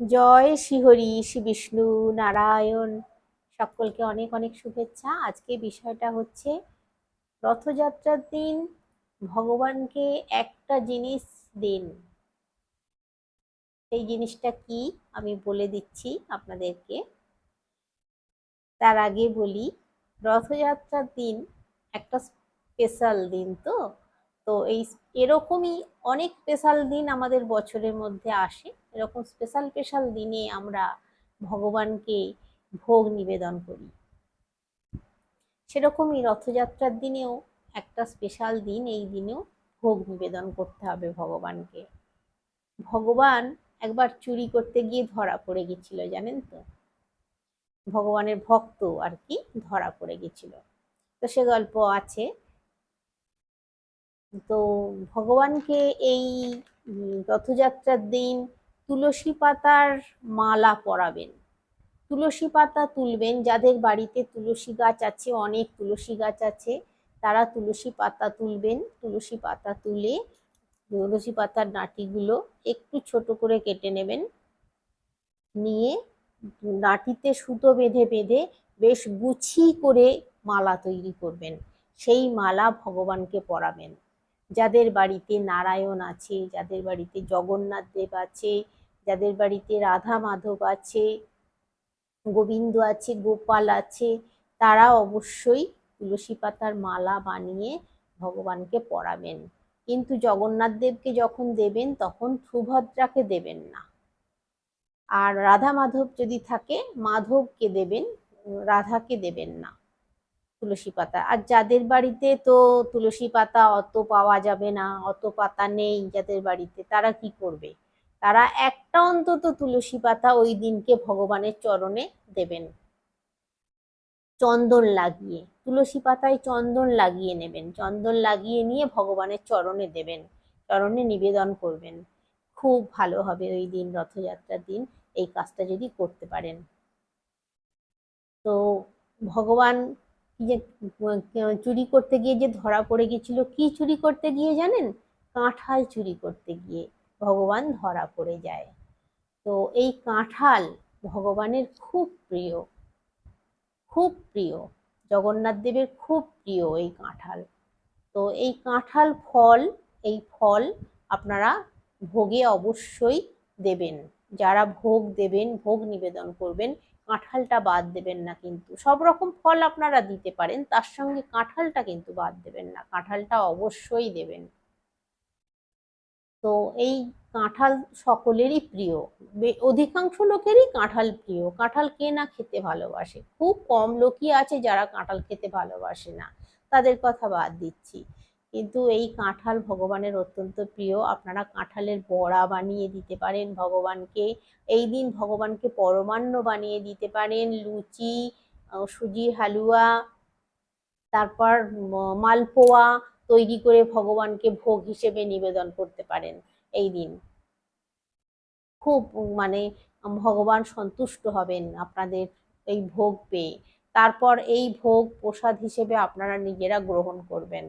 জয় শ্রীহরি শ্রী বিষ্ণু নারায়ণ। সকলকে অনেক অনেক শুভেচ্ছা। আজকে বিষয়টা হচ্ছে রথযাত্রার দিন, ভগবানকে একটা জিনিস দিন। সেই জিনিসটা কি আমি বলে দিচ্ছি আপনাদেরকে। তার আগে বলি, রথযাত্রার দিন একটা স্পেশাল দিন তো? তো এই এরকমই অনেক স্পেশাল দিন আমাদের বছরের মধ্যে আসে। এরকম স্পেশাল স্পেশাল দিনে আমরা ভগবানকে ভোগ নিবেদন করি। সেরকমই রথযাত্রার দিনেও একটা স্পেশাল দিন, এই দিনেও ভোগ নিবেদন করতে হবে ভগবানকে। ভগবান একবার চুরি করতে গিয়ে ধরা পড়ে গেছিল, জানেন তো? ভগবানের ভক্ত আর কি ধরা পড়ে গেছিল। তো সে গল্প আছে। তো ভগবানকে এই রথযাত্রার দিন তুলসী পাতার মালা পরাবেন। তুলসী পাতা তুলবেন, যাদের বাড়িতে তুলসী গাছ আছে, অনেক তুলসী গাছ আছে, তারা তুলসী পাতা তুলবেন। তুলসী পাতা তুলে তুলসী পাতার নাটিগুলো একটু ছোট করে কেটে নেবেন। নিয়ে নাটিতে সুতো বেঁধে বেঁধে বেশ গুছি করে মালা তৈরি করবেন। সেই মালা ভগবানকে পরাবেন। যাদের বাড়িতে নারায়ণ আছে, যাদের বাড়িতে জগন্নাথ দেব আছে যাদের বাড়িতে রাধা মাধব আছে, গোবিন্দ আছে, গোপাল আছে, তারা অবশ্যই তুলসী পাতার মালা বানিয়ে ভগবানকে পরাবেন কিন্তু জগন্নাথ দেবকে যখন দেবেন, তখন সুভদ্রাকে দেবেন না। আর রাধা মাধব যদি থাকে, মাধবকে দেবেন, রাধাকে দেবেন না তুলসী পাতা। আর যাদের বাড়িতে তো তুলসী পাতা অত পাওয়া যাবে না, অত পাতা নেই যাদের বাড়িতে, তারা কি করবে? তারা একটা অন্তত তুলসী পাতা ওই দিনকে ভগবানের চরণে দেবেন। চন্দন লাগিয়ে, তুলসী পাতায় চন্দন লাগিয়ে নেবেন। চন্দন লাগিয়ে নিয়ে ভগবানের চরণে দেবেন। চরণে নিবেদন করবেন। খুব ভালো হবে ওই দিন, রথযাত্রার দিন, এই কাজটা যদি করতে পারেন। তো ভগবান যে চুরি করতে গিয়ে যে ধরা পড়ে গেছিল কি চুরি করতে গিয়ে জানেন? কাঁঠাল চুরি করতে গিয়ে। ভগবান ধরা পড়ে যায়। তো এই কাঁঠাল ভগবানের খুব প্রিয়। খুব প্রিয়। জগন্নাথ দেবের খুব প্রিয় এই কাঁঠাল। তো এই কাঁঠাল ফল, এই ফল আপনারা ভোগে অবশ্যই দেবেন। যারা ভোগ দেবেন, ভোগ নিবেদন করবেন, কাঁঠালটা বাদ দেবেন না কিন্তু। সব রকম ফল আপনারা দিতে পারেন, তার সঙ্গে কাঁঠালটা কিন্তু বাদ দেবেন না। কাঁঠালটা অবশ্যই দেবেন। তো এই কাঁঠাল সকলেরই প্রিয়। অধিকাংশ লোকেরই কাঁঠাল প্রিয়। কাঁঠাল কে না খেতে ভালোবাসে? খুব কম লোকই আছে যারা কাঁঠাল খেতে ভালোবাসে না। তাদের কথা বাদ দিচ্ছি। কিন্তু এই কাঁঠাল ভগবানের অত্যন্ত প্রিয়। আপনারা কাঁঠালের বড়া বানিয়ে দিতে পারেন ভগবানকে। এই দিন ভগবানকে পরমান্ন বানিয়ে দিতে পারেন। লুচি সুজির হালুয়া, তারপর মালপোয়া তৈরি করে ভগবানকে ভোগ হিসেবে নিবেদন করতে পারেন এই দিন। খুব মানে ভগবান সন্তুষ্ট হবেন আপনাদের এই ভোগ পেয়ে। তারপর এই ভোগ প্রসাদ হিসেবে আপনারা নিজেরা গ্রহণ করবেন।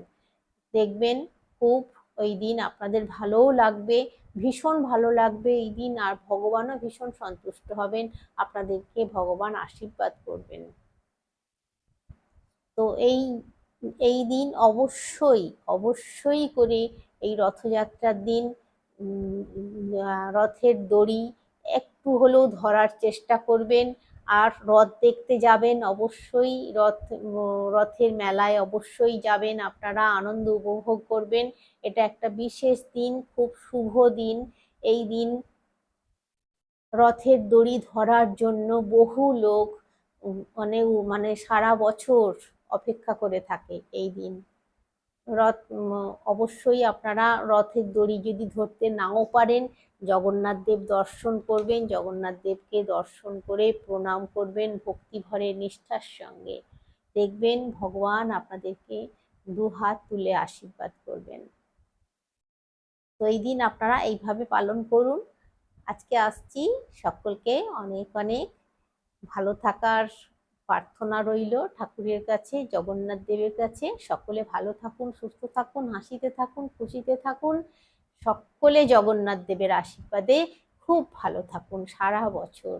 দেখবেন খুব ওই দিন আপনাদের ভালোও লাগবে, ভীষণ ভালো লাগবে এই দিন, আর ভগবানও ভীষণ সন্তুষ্ট হবেন, আপনাদেরকে ভগবান আশীর্বাদ করবেন। তো এই এই দিন অবশ্যই অবশ্যই করে এই রথযাত্রার দিন রথের দড়ি একটু হলেও ধরার চেষ্টা করবেন। আর রথ দেখতে যাবেন অবশ্যই রথ রথের মেলায় অবশ্যই যাবেন। আপনারা আনন্দ উপভোগ করবেন। এটা একটা বিশেষ দিন খুব শুভ দিন। এই দিন রথের দড়ি ধরার জন্য বহু লোক উম, মানে মানে সারা বছর অপেক্ষা করে থাকে এই দিন। রথ অবশ্যই আপনারা রথের দড়ি যদি ধরতে নাও পারেন, জগন্নাথ দেব দর্শন করবেন, জগন্নাথ দেবকে দর্শন করে প্রণাম করবেন ভক্তি ভরে নিষ্ঠার সঙ্গে। দেখবেন ভগবান আপনাদেরকে দু হাত তুলে আশীর্বাদ করবেন। তো এই দিন আপনারা এইভাবে পালন করুন। আজকে আসছি। সকলকে অনেক অনেক ভালো থাকার প্রার্থনা রইল ঠাকুরের কাছে, জগন্নাথ দেবের কাছে। সকলে ভালো থাকুন, সুস্থ থাকুন, হাসিতে থাকুন, খুশিতে থাকুন। সকলে জগন্নাথ দেবের আশীর্বাদে খুব ভালো থাকুন সারা বছর।